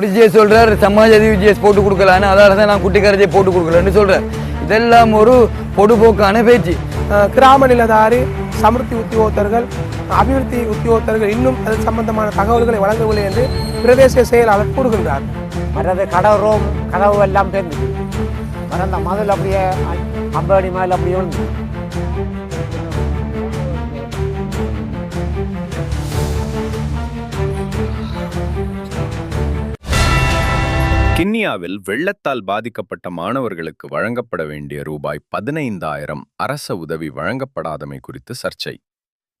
ஒரு ஜிஎஸ் சொல்றார் சமாஜ் அதிவு ஜிஎஸ் போட்டு கொடுக்கலான்னு. அதால தான் நான் குட்டி கரைஜை போட்டு கொடுக்கலன்னு சொல்றேன். இதெல்லாம் ஒரு பொடுபோக்கான பேச்சு. கிராம நிலதாரி சமிருத்தி உத்தியோகத்தர்கள் அபிவிருத்தி உத்தியோகத்தர்கள் இன்னும் அது சம்பந்தமான தகவல்களை வழங்கவில்லை என்று பிரதேச செயலாளர் கூறுகின்றார். மற்றது கடவு ரோம் கதவு எல்லாம் தெரிஞ்சு. மற்ற அந்த மதில் அப்படியே அம்படி மேலே அப்படியே கிண்ணியாவில் வெள்ளத்தால் பாதிக்கப்பட்ட மாணவர்களுக்கு வழங்கப்பட வேண்டிய ரூபாய் பதினைந்தாயிரம் அரச உதவி வழங்கப்படாதமை குறித்து சர்ச்சை.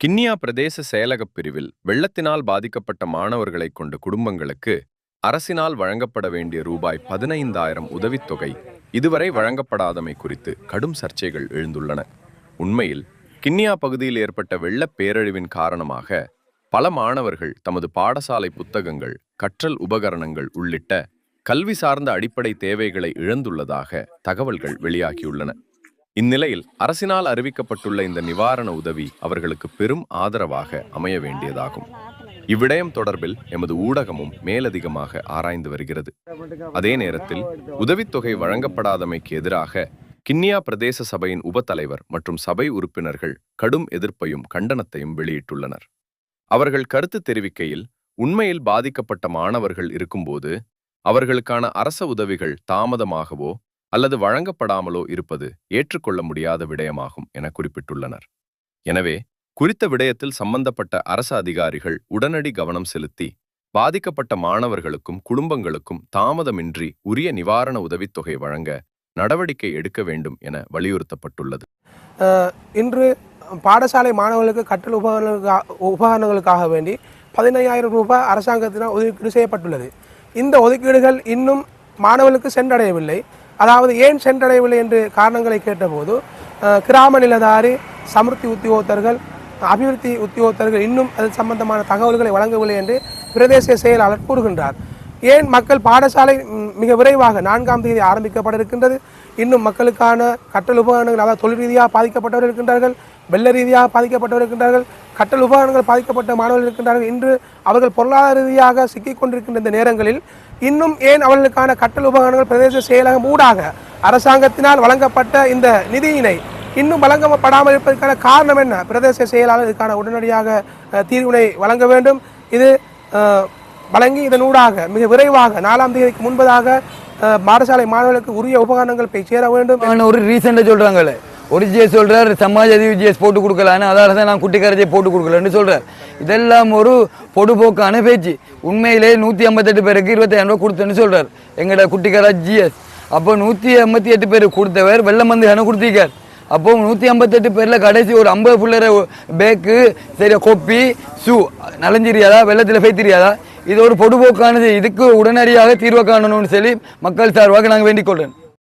கிண்ணியா பிரதேச செயலகப் பிரிவில் வெள்ளத்தினால் பாதிக்கப்பட்ட மாணவர்களைக் கொண்ட குடும்பங்களுக்கு அரசினால் வழங்கப்பட வேண்டிய ரூபாய் பதினைந்தாயிரம் உதவித்தொகை இதுவரை வழங்கப்படாதமை குறித்து கடும் சர்ச்சைகள் எழுந்துள்ளன. உண்மையில் கிண்ணியா பகுதியில் ஏற்பட்ட வெள்ளப் பேரழிவின் காரணமாக பல மாணவர்கள் தமது பாடசாலை புத்தகங்கள் கற்றல் உபகரணங்கள் உள்ளிட்ட கல்வி சார்ந்த அடிப்படை தேவைகளை இழந்துள்ளதாக தகவல்கள் வெளியாகியுள்ளன. இந்நிலையில் அரசினால் அறிவிக்கப்பட்டுள்ள இந்த நிவாரண உதவி அவர்களுக்கு பெரும் ஆதரவாக அமைய வேண்டியதாகும். இவ்விடயம் தொடர்பில் எமது ஊடகமும் மேலதிகமாக ஆராய்ந்து வருகிறது. அதே நேரத்தில் உதவித்தொகை வழங்கப்படாதமைக்கு எதிராக கிண்ணியா பிரதேச சபையின் உபத்தலைவர் மற்றும் சபை உறுப்பினர்கள் கடும் எதிர்ப்பையும் கண்டனத்தையும் வெளியிட்டுள்ளனர். அவர்கள் கருத்து தெரிவிக்கையில் உண்மையில் பாதிக்கப்பட்ட மாணவர்கள் இருக்கும்போது அவர்களுக்கான அரச உதவிகள் தாமதமாகவோ அல்லது வழங்கப்படாமலோ இருப்பது ஏற்றுக்கொள்ள முடியாத விடயமாகும் என குறிப்பிட்டுள்ளனர். எனவே குறித்த விடயத்தில் சம்பந்தப்பட்ட அரசு அதிகாரிகள் உடனடி கவனம் செலுத்தி பாதிக்கப்பட்ட மாணவர்களுக்கும் குடும்பங்களுக்கும் தாமதமின்றி உரிய நிவாரண உதவித்தொகை வழங்க நடவடிக்கை எடுக்க வேண்டும் என வலியுறுத்தப்பட்டுள்ளது. இன்று பாடசாலை மாணவர்களுக்கு கற்றல் உபகரணங்களுக்காக உபகரணங்களுக்காக வேண்டி பதினையாயிரம் ரூபாய் அரசாங்கத்தினால் ஒதுக்கீடு செய்யப்பட்டுள்ளது. இந்த ஒதுக்கீடுகள் இன்னும் மாணவர்களுக்கு சென்றடையவில்லை. அதாவது ஏன் சென்றடையவில்லை என்று காரணங்களை கேட்டபோது கிராம நிலதாரி சமிருத்தி உத்தியோகத்தர்கள் அபிவிருத்தி உத்தியோகத்தர்கள் இன்னும் அது சம்பந்தமான தகவல்களை வழங்கவில்லை என்று பிரதேச செயலாளர் கூறுகின்றார். ஏன் மக்கள் பாடசாலை மிக விரைவாக நான்காம் தேதி ஆரம்பிக்கப்பட இருக்கின்றது இன்னும் மக்களுக்கான கற்றல் உபகரணங்கள் அதாவது தொழில் ரீதியாக பாதிக்கப்பட்டவர் இருக்கின்றார்கள் வெள்ள ரீதியாக பாதிக்கப்பட்டவர் இருக்கின்றார்கள் கட்டல் உபகரணங்கள் பாதிக்கப்பட்ட மாணவர்கள் இருக்கின்றார்கள் இன்று அவர்கள் பொருளாதார ரீதியாக சிக்கிக் கொண்டிருக்கின்ற இந்த நேரங்களில் இன்னும் ஏன் அவர்களுக்கான கட்டல் உபகரணங்கள் பிரதேச செயலகம் ஊடாக அரசாங்கத்தினால் வழங்கப்பட்ட இந்த நிதியினை இன்னும் வழங்கப்படாமல் இருப்பதற்கான காரணம் என்ன? பிரதேச செயலாளர் இதுக்கான உடனடியாக தீர்வினை வழங்க வேண்டும். இது வழங்கி இதனூடாக மிக விரைவாக நாலாம் தேதிக்கு முன்பதாக பாடசாலை மாணவர்களுக்கு உரிய உபகரணங்கள் போய் சேர வேண்டும். ஒரு ரீசெண்டாக சொல்கிறாங்களே ஒரு ஜிஎஸ் சொல்கிறார் சமாஜ் ஜிஎஸ் போட்டு கொடுக்கலான்னு. அதால் தான் நான் குட்டி போட்டு கொடுக்கலன்னு சொல்கிறார் இதெல்லாம் ஒரு பொடுபோக்கான பேச்சு. உண்மையிலே நூற்றி ஐம்பத்தெட்டு பேருக்கு இருபத்தாயிரம் ரூபாய் கொடுத்தேன்னு சொல்கிறார் எங்களோட குட்டிக்காரா ஜிஎஸ் அப்போ நூற்றி ஐம்பத்தி எட்டு பேருக்கு கொடுத்தவர் வெள்ளம் வந்து கணக்கு கொடுத்திருக்கார். அப்போ நூற்றி ஐம்பத்தெட்டு பேரில் கடைசி ஒரு ஐம்பது பிள்ளைற பேக்கு சரி கொப்பி ஷூ நலஞ்சிரியாதா வெள்ளத்தில் பெய்த்திரியாதா? இது ஒரு பொடுபோக்கானது. இதுக்கு உடனடியாக தீர்வு காணணும்னு சொல்லி மக்கள் சார்பாக நாங்கள் வேண்டிக் கொள்கிறேன்